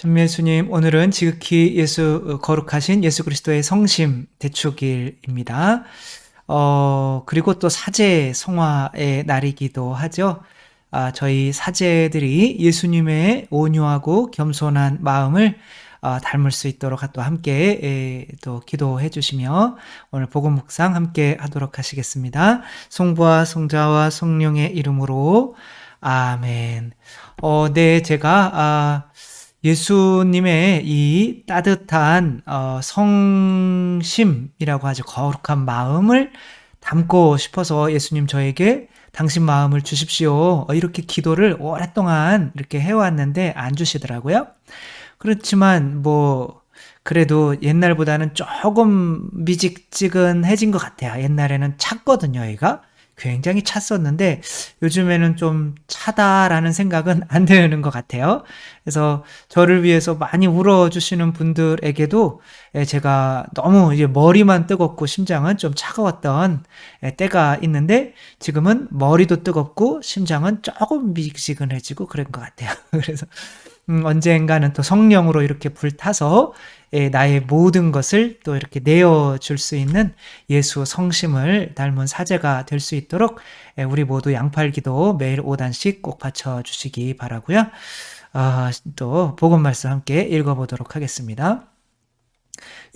전미예수님, 오늘은 지극히 예수, 거룩하신 예수 그리스도의 성심 대축일입니다. 어, 그리고 또 사제 성화의 날이기도 하죠. 아, 저희 사제들이 예수님의 온유하고 겸손한 마음을 어, 닮을 수 있도록 또 함께 에, 또 기도해 주시며 오늘 복음 묵상 함께 하도록 하시겠습니다. 성부와 성자와 성령의 이름으로 아멘. 어, 네, 제가 아, 예수님의 이 따뜻한 어, 성심이라고 하죠. 거룩한 마음을 담고 싶어서 예수님 저에게 당신 마음을 주십시오. 어, 이렇게 기도를 오랫동안 이렇게 해왔는데 안 주시더라고요. 그렇지만 뭐 그래도 옛날보다는 조금 미직지근해진 것 같아요. 옛날에는 찼거든요, 얘가. 굉장히 찼었는데 요즘에는 좀 차다라는 생각은 안 드는 것 같아요. 그래서 저를 위해서 많이 울어주시는 분들에게도 예, 제가 너무 이제 머리만 뜨겁고 심장은 좀 차가웠던 예, 때가 있는데 지금은 머리도 뜨겁고 심장은 조금 미지근해지고 그런 것 같아요. 그래서 음, 언젠가는 또 성령으로 이렇게 불타서 예, 나의 모든 것을 또 이렇게 내어줄 수 있는 예수 성심을 닮은 사제가 될 수 있도록 예, 우리 모두 양팔기도 매일 5단씩 꼭 바쳐주시기 바라고요. 아, 또 복음 말씀 함께 읽어보도록 하겠습니다.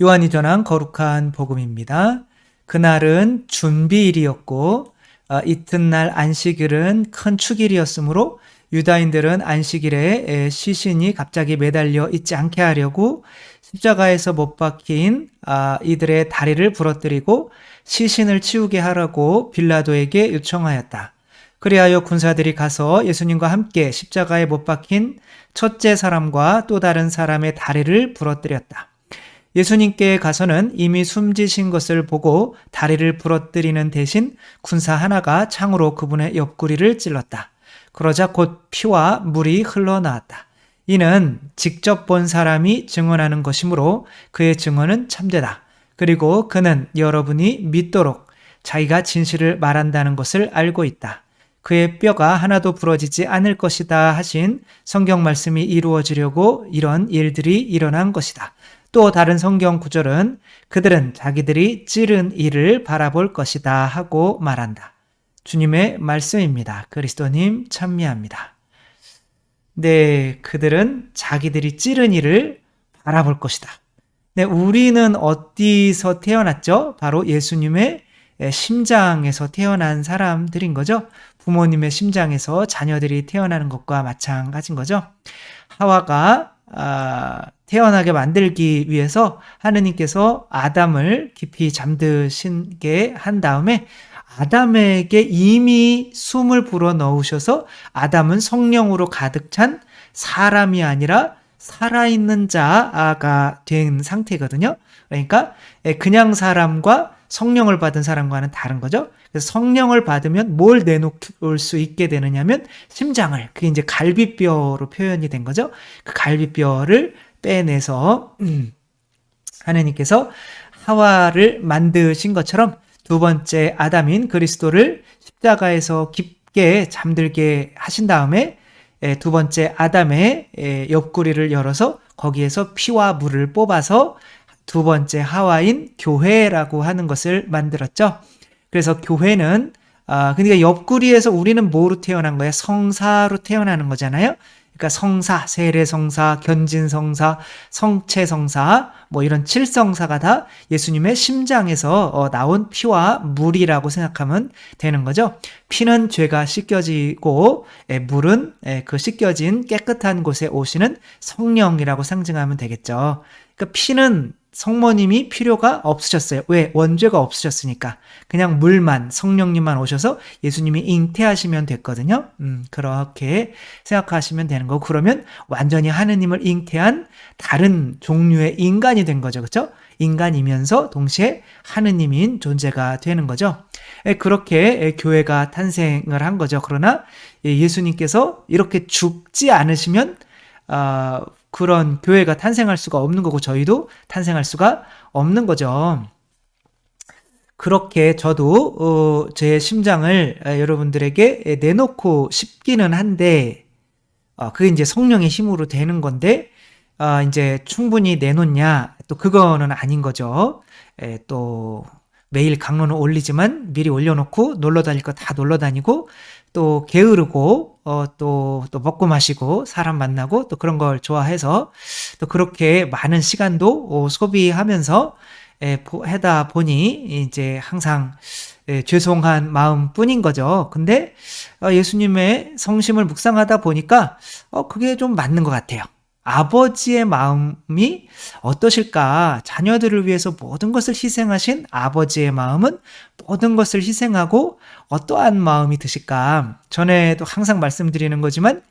요한이 전한 거룩한 복음입니다. 그날은 준비일이었고 어, 이튿날 안식일은 큰 축일이었으므로 유다인들은 안식일에 시신이 갑자기 매달려 있지 않게 하려고 십자가에서 못 박힌 아, 이들의 다리를 부러뜨리고 시신을 치우게 하라고 빌라도에게 요청하였다. 그리하여 군사들이 가서 예수님과 함께 십자가에 못 박힌 첫째 사람과 또 다른 사람의 다리를 부러뜨렸다. 예수님께 가서는 이미 숨지신 것을 보고 다리를 부러뜨리는 대신 군사 하나가 창으로 그분의 옆구리를 찔렀다. 그러자 곧 피와 물이 흘러나왔다. 이는 직접 본 사람이 증언하는 것이므로 그의 증언은 참되다. 그리고 그는 여러분이 믿도록 자기가 진실을 말한다는 것을 알고 있다. 그의 뼈가 하나도 부러지지 않을 것이다 하신 성경 말씀이 이루어지려고 이런 일들이 일어난 것이다. 또 다른 성경 구절은 그들은 자기들이 찌른 이를 바라볼 것이다 하고 말한다. 주님의 말씀입니다. 그리스도님 찬미합니다. 네, 그들은 자기들이 찌른 이를 바라볼 것이다. 네, 우리는 어디서 태어났죠? 바로 예수님의 심장에서 태어난 사람들인 거죠. 부모님의 심장에서 자녀들이 태어나는 것과 마찬가지인 거죠. 하와가 아, 태어나게 만들기 위해서 하느님께서 아담을 깊이 잠드신 게 한 다음에 아담에게 이미 숨을 불어 넣으셔서 아담은 성령으로 가득 찬 사람이 아니라 살아있는 자가 된 상태거든요. 그러니까 그냥 사람과 성령을 받은 사람과는 다른 거죠. 그래서 성령을 받으면 뭘 내놓을 수 있게 되느냐면 심장을 그게 이제 갈비뼈로 표현이 된 거죠. 그 갈비뼈를 빼내서 음, 하느님께서 하와를 만드신 것처럼 두 번째 아담인 그리스도를 십자가에서 깊게 잠들게 하신 다음에 두 번째 아담의 옆구리를 열어서 거기에서 피와 물을 뽑아서 두 번째 하와인 교회라고 하는 것을 만들었죠. 그래서 교회는 아 그러니까 옆구리에서 우리는 뭐로 태어난 거야? 성사로 태어나는 거잖아요. 그러니까 성사, 세례성사, 견진성사, 성체성사, 뭐 이런 칠성사가 다 예수님의 심장에서 어, 나온 피와 물이라고 생각하면 되는 거죠. 피는 죄가 씻겨지고 물은 그 씻겨진 깨끗한 곳에 오시는 성령이라고 상징하면 되겠죠. 그러니까 피는 성모님이 필요가 없으셨어요. 왜? 원죄가 없으셨으니까. 그냥 물만, 성령님만 오셔서 예수님이 잉태하시면 됐거든요. 음, 그렇게 생각하시면 되는 거고, 그러면 완전히 하느님을 잉태한 다른 종류의 인간이 된 거죠. 그쵸? 인간이면서 동시에 하느님인 존재가 되는 거죠. 그렇게 교회가 탄생을 한 거죠. 그러나 예수님께서 이렇게 죽지 않으시면, 어, 그런 교회가 탄생할 수가 없는 거고 저희도 탄생할 수가 없는 거죠. 그렇게 저도 어, 제 심장을 여러분들에게 내놓고 싶기는 한데 어, 그게 이제 성령의 힘으로 되는 건데 아, 이제 충분히 내놓냐? 또 그거는 아닌 거죠. 에, 또 매일 강론을 올리지만 미리 올려놓고 놀러 다닐 거 다 놀러 다니고 또 게으르고 어, 또, 또 먹고 마시고 사람 만나고 또 그런 걸 좋아해서 또 그렇게 많은 시간도 어, 소비하면서 에, 보, 하다 보니 이제 항상 에, 죄송한 마음 뿐인 거죠. 근데 어, 예수님의 성심을 묵상하다 보니까 어, 그게 좀 맞는 것 같아요. 아버지의 마음이 어떠실까? 자녀들을 위해서 모든 것을 희생하신 아버지의 마음은 모든 것을 희생하고 어떠한 마음이 드실까? 전에도 항상 말씀드리는 거지만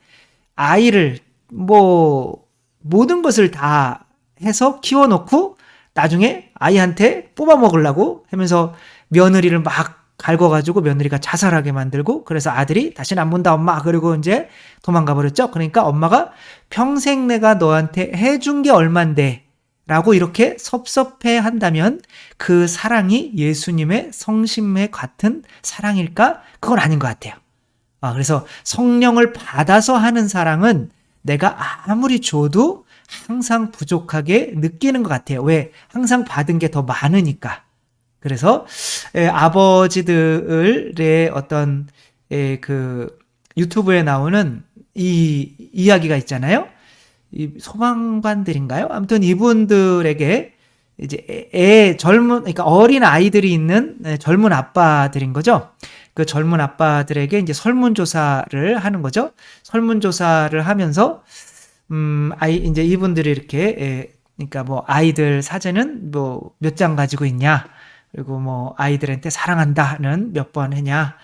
아이를 뭐 모든 것을 다 해서 키워놓고 나중에 아이한테 뽑아 먹으려고 하면서 며느리를 막 갈궈가지고 며느리가 자살하게 만들고 그래서 아들이 다시는 안 본다 엄마 그리고 이제 도망가 버렸죠. 그러니까 엄마가 평생 내가 너한테 해준 게 얼만데 라고 이렇게 섭섭해 한다면 그 사랑이 예수님의 성심에 같은 사랑일까? 그건 아닌 것 같아요. 아, 그래서 성령을 받아서 하는 사랑은 내가 아무리 줘도 항상 부족하게 느끼는 것 같아요. 왜? 항상 받은 게 더 많으니까. 그래서 에, 아버지들의 어떤 에, 그 유튜브에 나오는 이 이야기가 있잖아요. 이 소방관들인가요? 아무튼 이분들에게 이제 애, 애 젊은 그러니까 어린 아이들이 있는 젊은 아빠들인 거죠. 그 젊은 아빠들에게 이제 설문조사를 하는 거죠. 설문조사를 하면서 음 아이 이제 이분들이 이렇게 에, 그러니까 뭐 아이들 사진은 뭐 몇 장 가지고 있냐 그리고 뭐 아이들한테 사랑한다는 몇 번 했냐?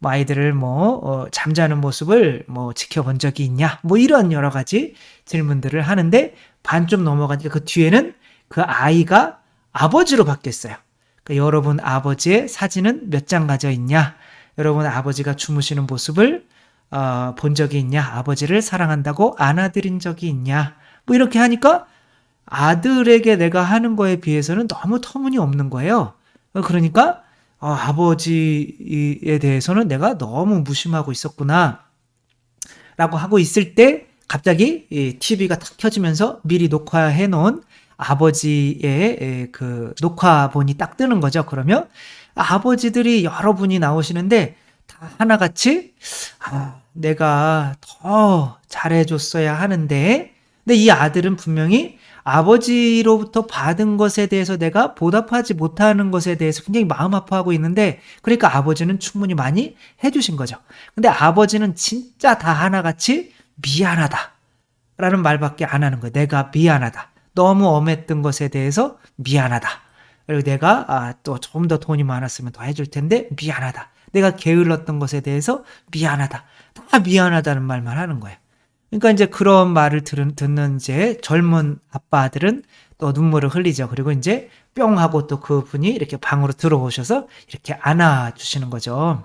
뭐 아이들을 뭐 어, 잠자는 모습을 뭐 지켜본 적이 있냐? 뭐 이런 여러 가지 질문들을 하는데 반좀 넘어가니까 그 뒤에는 그 아이가 아버지로 바뀌었어요. 그러니까 여러분 아버지의 사진은 몇 장 가져 있냐? 여러분 아버지가 주무시는 모습을 어, 본 적이 있냐? 아버지를 사랑한다고 안아드린 적이 있냐? 뭐 이렇게 하니까 아들에게 내가 하는 거에 비해서는 너무 터무니없는 거예요. 어, 그러니까 어, 아버지에 대해서는 내가 너무 무심하고 있었구나. 라고 하고 있을 때 갑자기 TV가 탁 켜지면서 미리 녹화해 놓은 아버지의 그 녹화본이 딱 뜨는 거죠. 그러면 아버지들이 여러분이 나오시는데 다 하나같이 아, 내가 더 잘해줬어야 하는데 근데 이 아들은 분명히 아버지로부터 받은 것에 대해서 내가 보답하지 못하는 것에 대해서 굉장히 마음 아파하고 있는데 그러니까 아버지는 충분히 많이 해주신 거죠. 근데 아버지는 진짜 다 하나같이 미안하다. 라는 말밖에 안 하는 거예요. 내가 미안하다. 너무 엄했던 것에 대해서 미안하다. 그리고 내가 아, 또좀더 돈이 많았으면 더 해줄 텐데 미안하다. 내가 게을렀던 것에 대해서 미안하다. 다 미안하다는 말만 하는 거예요. 그러니까 이제 그런 말을 들은, 듣는 이제 젊은 아빠들은 또 눈물을 흘리죠. 그리고 이제 뿅 하고 또 그분이 이렇게 방으로 들어오셔서 이렇게 안아주시는 거죠.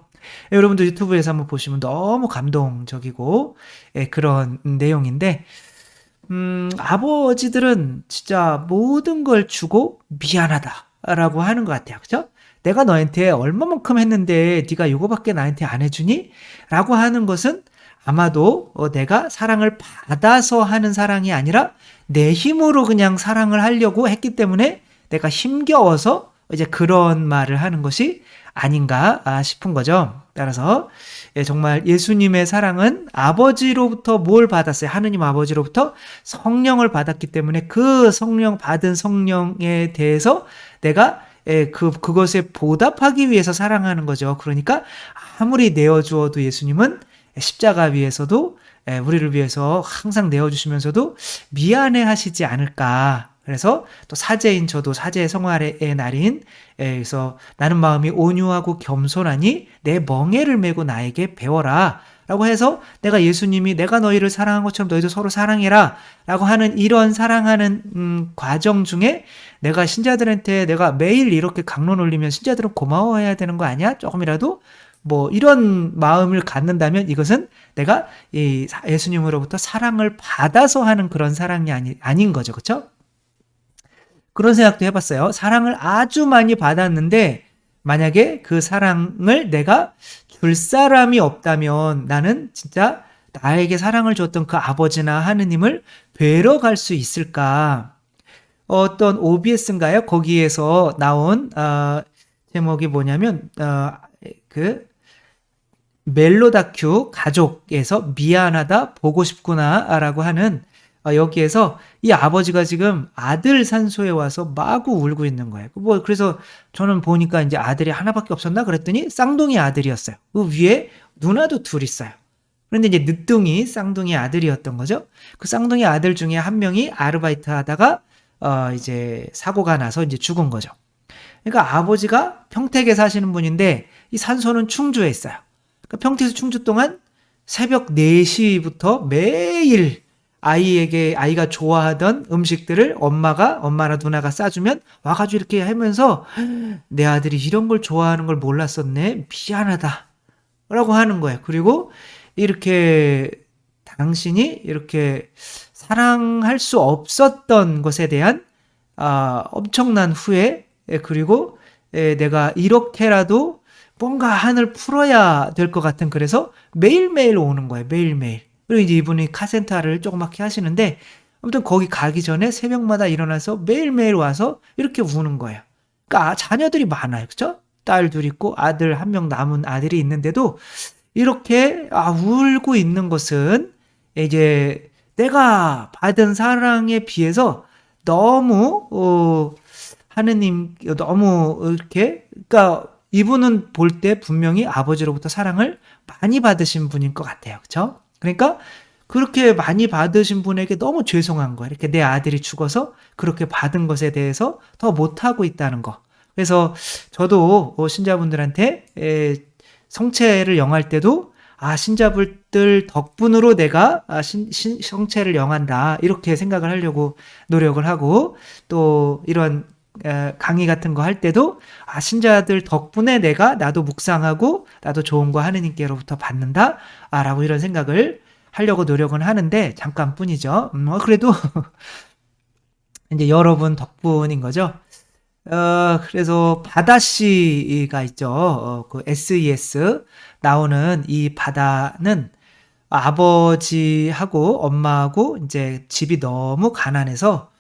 여러분도 유튜브에서 한번 보시면 너무 감동적이고 예, 그런 내용인데 음, 아버지들은 진짜 모든 걸 주고 미안하다라고 하는 것 같아요. 그죠? 내가 너한테 얼마만큼 했는데 네가 이거밖에 나한테 안 해주니? 라고 하는 것은 아마도 어, 내가 사랑을 받아서 하는 사랑이 아니라 내 힘으로 그냥 사랑을 하려고 했기 때문에 내가 힘겨워서 이제 그런 말을 하는 것이 아닌가 아, 싶은 거죠. 따라서 예, 정말 예수님의 사랑은 아버지로부터 뭘 받았어요? 하느님 아버지로부터 성령을 받았기 때문에 그 성령 받은 성령에 대해서 내가 예, 그 그것에 보답하기 위해서 사랑하는 거죠. 그러니까 아무리 내어 주어도 예수님은 십자가 위에서도 우리를 위해서 항상 내어주시면서도 미안해 하시지 않을까. 그래서 또 사제인 저도 사제의 성화의 날인 그래서 나는 마음이 온유하고 겸손하니 내 멍에를 메고 나에게 배워라. 라고 해서 내가 예수님이 내가 너희를 사랑한 것처럼 너희도 서로 사랑해라. 라고 하는 이런 사랑하는 음, 과정 중에 내가 신자들한테 내가 매일 이렇게 강론 올리면 신자들은 고마워해야 되는 거 아니야? 조금이라도 뭐 이런 마음을 갖는다면 이것은 내가 이 예수님으로부터 사랑을 받아서 하는 그런 사랑이 아니, 아닌 거죠. 그렇죠? 그런 생각도 해봤어요. 사랑을 아주 많이 받았는데 만약에 그 사랑을 내가 줄 사람이 없다면 나는 진짜 나에게 사랑을 줬던 그 아버지나 하느님을 되러 갈 수 있을까? 어떤 OBS인가요? 거기에서 나온 어, 제목이 뭐냐면 어, 그 멜로 다큐 가족에서 미안하다 보고 싶구나라고 하는 어, 여기에서 이 아버지가 지금 아들 산소에 와서 마구 울고 있는 거예요. 뭐 그래서 저는 보니까 이제 아들이 하나밖에 없었나 그랬더니 쌍둥이 아들이었어요. 그 위에 누나도 둘 있어요. 그런데 이제 늦둥이 쌍둥이 아들이었던 거죠. 그 쌍둥이 아들 중에 한 명이 아르바이트 하다가 어 이제 사고가 나서 이제 죽은 거죠. 그러니까 아버지가 평택에 사시는 분인데 이 산소는 충주에 있어요. 그러니까 평택에서 충주 동안 새벽 4시부터 매일 아이에게 아이가 좋아하던 음식들을 엄마가 엄마나 누나가 싸주면 와가지고 이렇게 하면서 내 아들이 이런 걸 좋아하는 걸 몰랐었네. 미안하다. 라고 하는 거예요. 그리고 이렇게 당신이 이렇게 사랑할 수 없었던 것에 대한 아, 엄청난 후회 그리고 에, 내가 이렇게라도 뭔가 한을 풀어야 될 것 같은 그래서 매일매일 오는 거예요 매일매일 그리고 이제 이분이 카센터를 조그맣게 하시는데 아무튼 거기 가기 전에 새벽마다 일어나서 매일매일 와서 이렇게 우는 거예요. 그러니까 자녀들이 많아요. 그쵸? 딸둘 있고 아들 한 명 남은 아들이 있는데도 이렇게 아, 울고 있는 것은 이제 내가 받은 사랑에 비해서 너무 어, 하느님 너무 이렇게 그러니까 이분은 볼 때 분명히 아버지로부터 사랑을 많이 받으신 분인 것 같아요. 그렇죠? 그러니까 그렇게 많이 받으신 분에게 너무 죄송한 거야. 이렇게 내 아들이 죽어서 그렇게 받은 것에 대해서 더 못하고 있다는 거. 그래서 저도 어, 신자분들한테 성체를 영할 때도 아, 신자분들 덕분으로 내가 아, 신, 신, 성체를 영한다. 이렇게 생각을 하려고 노력을 하고 또 이런 강의 같은 거 할 때도 아 신자들 덕분에 내가 나도 묵상하고 나도 좋은 거 하느님께로부터 받는다 아라고 이런 생각을 하려고 노력은 하는데 잠깐뿐이죠. 음, 어, 그래도 이제 여러분 덕분인 거죠. 어, 그래서 바다 씨가 있죠. 어, 그 SES 나오는 이 바다는 아버지하고 엄마하고 이제 집이 너무 가난해서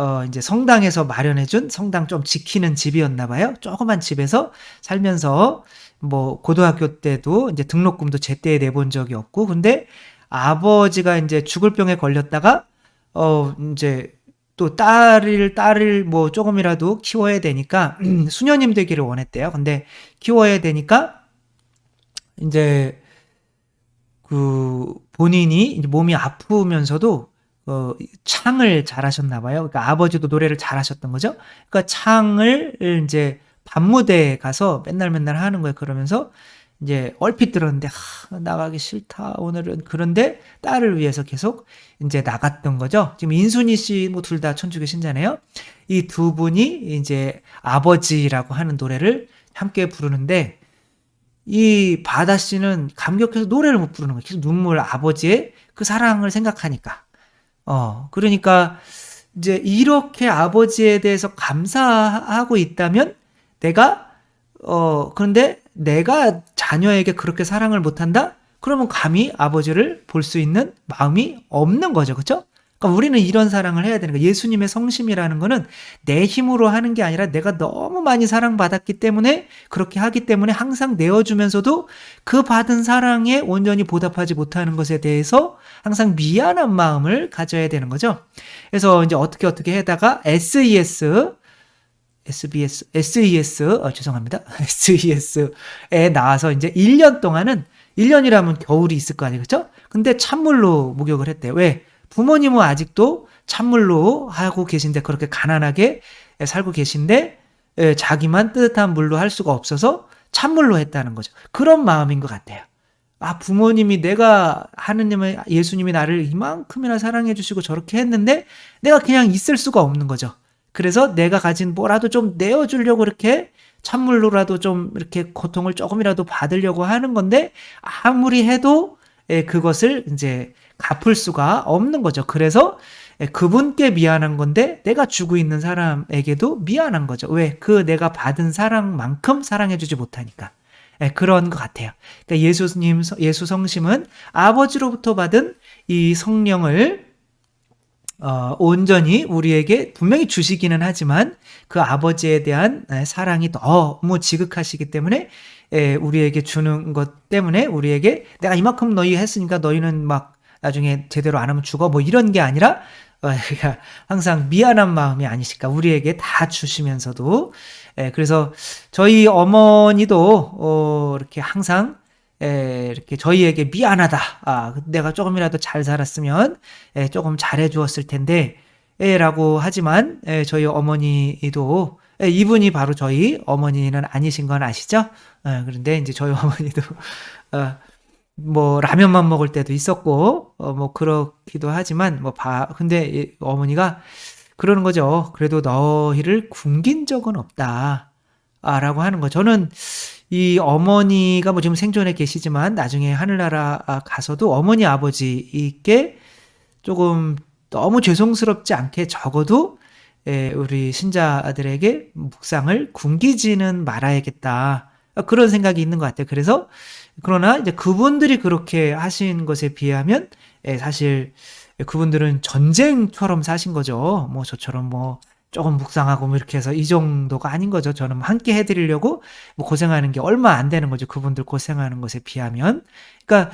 어, 이제 성당에서 마련해준 성당 좀 지키는 집이었나 봐요. 조그만 집에서 살면서 뭐 고등학교 때도 이제 등록금도 제때 내본 적이 없고 근데 아버지가 이제 죽을 병에 걸렸다가 어 이제 또 딸을 딸을 뭐 조금이라도 키워야 되니까 수녀님 되기를 원했대요. 근데 키워야 되니까 이제 그 본인이 몸이 아프면서도 어, 창을 잘하셨나 봐요. 그러니까 아버지도 노래를 잘하셨던 거죠. 그러니까 창을 이제 밤무대에 가서 맨날 맨날 하는 거예요. 그러면서 이제 얼핏 들었는데 하, 나가기 싫다 오늘은 그런데 딸을 위해서 계속 이제 나갔던 거죠. 지금 인순이 씨 뭐 둘 다 천주교 신자네요. 이 두 분이 이제 아버지라고 하는 노래를 함께 부르는데 이 바다 씨는 감격해서 노래를 못 부르는 거예요. 계속 눈물 아버지의 그 사랑을 생각하니까. 어, 그러니까 이제 이렇게 아버지에 대해서 감사하고 있다면 내가 어, 그런데 내가 자녀에게 그렇게 사랑을 못한다? 그러면 감히 아버지를 볼 수 있는 마음이 없는 거죠. 그렇죠? 그러니까 우리는 이런 사랑을 해야 되는 거예요. 예수님의 성심이라는 거는 내 힘으로 하는 게 아니라 내가 너무 많이 사랑받았기 때문에 그렇게 하기 때문에 항상 내어주면서도 그 받은 사랑에 온전히 보답하지 못하는 것에 대해서 항상 미안한 마음을 가져야 되는 거죠. 그래서 이제 어떻게 어떻게 해다가 SES SBS, SES, 어, 죄송합니다. SES에 나와서 이제 1년 동안은 1년이라면 겨울이 있을 거 아니에요. 그죠? 근데 찬물로 목욕을 했대요. 왜? 부모님은 아직도 찬물로 하고 계신데 그렇게 가난하게 살고 계신데 예, 자기만 뜨뜻한 물로 할 수가 없어서 찬물로 했다는 거죠. 그런 마음인 것 같아요. 아, 부모님이 내가 하느님의 예수님이 나를 이만큼이나 사랑해 주시고 저렇게 했는데 내가 그냥 있을 수가 없는 거죠. 그래서 내가 가진 뭐라도 좀 내어 주려고 이렇게 찬물로라도 좀 이렇게 고통을 조금이라도 받으려고 하는 건데 아무리 해도 예, 그것을 이제 갚을 수가 없는 거죠. 그래서 그분께 미안한 건데 내가 주고 있는 사람에게도 미안한 거죠. 왜? 그 내가 받은 사랑만큼 사랑해주지 못하니까. 그런 것 같아요. 그러니까 예수님, 예수 성심은 아버지로부터 받은 이 성령을 어, 온전히 우리에게 분명히 주시기는 하지만 그 아버지에 대한 에, 사랑이 너무 지극하시기 때문에 에, 우리에게 주는 것 때문에 우리에게 내가 이만큼 너희 했으니까 너희는 막 나중에 제대로 안 하면 죽어 뭐 이런 게 아니라 어, 그러니까 항상 미안한 마음이 아니실까 우리에게 다 주시면서도 에, 그래서 저희 어머니도 어, 이렇게 항상 에, 이렇게 저희에게 미안하다. 아, 내가 조금이라도 잘 살았으면 에, 조금 잘해 주었을 텐데 에, 라고 하지만 에, 저희 어머니도 에, 이분이 바로 저희 어머니는 아니신 건 아시죠? 에, 그런데 이제 저희 어머니도 어, 뭐 라면만 먹을 때도 있었고 어, 뭐 그렇기도 하지만 뭐 바, 근데 이 어머니가 그러는 거죠. 그래도 너희를 굶긴 적은 없다. 아, 라고 하는 거. 저는 이 어머니가 뭐 지금 생존에 계시지만 나중에 하늘나라 아, 가서도 어머니 아버지께 조금 너무 죄송스럽지 않게 적어도 에, 우리 신자들에게 묵상을 굶기지는 말아야겠다. 그런 생각이 있는 것 같아요. 그래서 그러나 이제 그분들이 그렇게 하신 것에 비하면 에, 사실 그분들은 전쟁처럼 사신 거죠. 뭐 저처럼 뭐 조금 묵상하고 뭐 이렇게 해서 이 정도가 아닌 거죠. 저는 함께 해드리려고 뭐 고생하는 게 얼마 안 되는 거죠. 그분들 고생하는 것에 비하면. 그러니까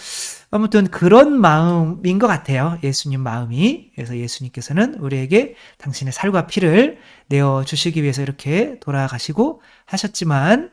아무튼 그런 마음인 것 같아요. 예수님 마음이. 그래서 예수님께서는 우리에게 당신의 살과 피를 내어 주시기 위해서 이렇게 돌아가시고 하셨지만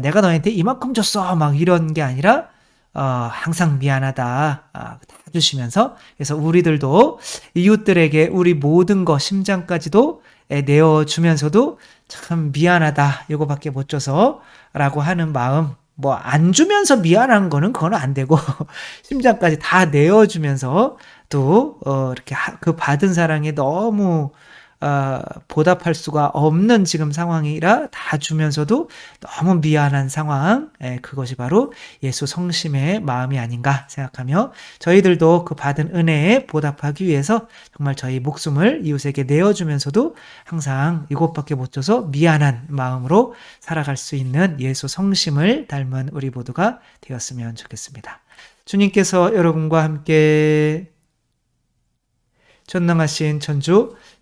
내가 너한테 이만큼 줬어. 막 이런 게 아니라 어, 항상 미안하다. 아, 다 주시면서 그래서 우리들도 이웃들에게 우리 모든 거 심장까지도 내어 주면서도 참 미안하다. 이거밖에 못 줘서 라고 하는 마음 뭐안 주면서 미안한 거는 그건 안 되고 심장까지 다 내어주면서 또 어, 이렇게 그 받은 사랑에 너무 어, 보답할 수가 없는 지금 상황이라 다 주면서도 너무 미안한 상황, 예, 그것이 바로 예수 성심의 마음이 아닌가 생각하며 저희들도 그 받은 은혜에 보답하기 위해서 정말 저희 목숨을 이웃에게 내어주면서도 항상 이것밖에 못 줘서 미안한 마음으로 살아갈 수 있는 예수 성심을 닮은 우리 모두가 되었으면 좋겠습니다. 주님께서 여러분과 함께 전능하신 천주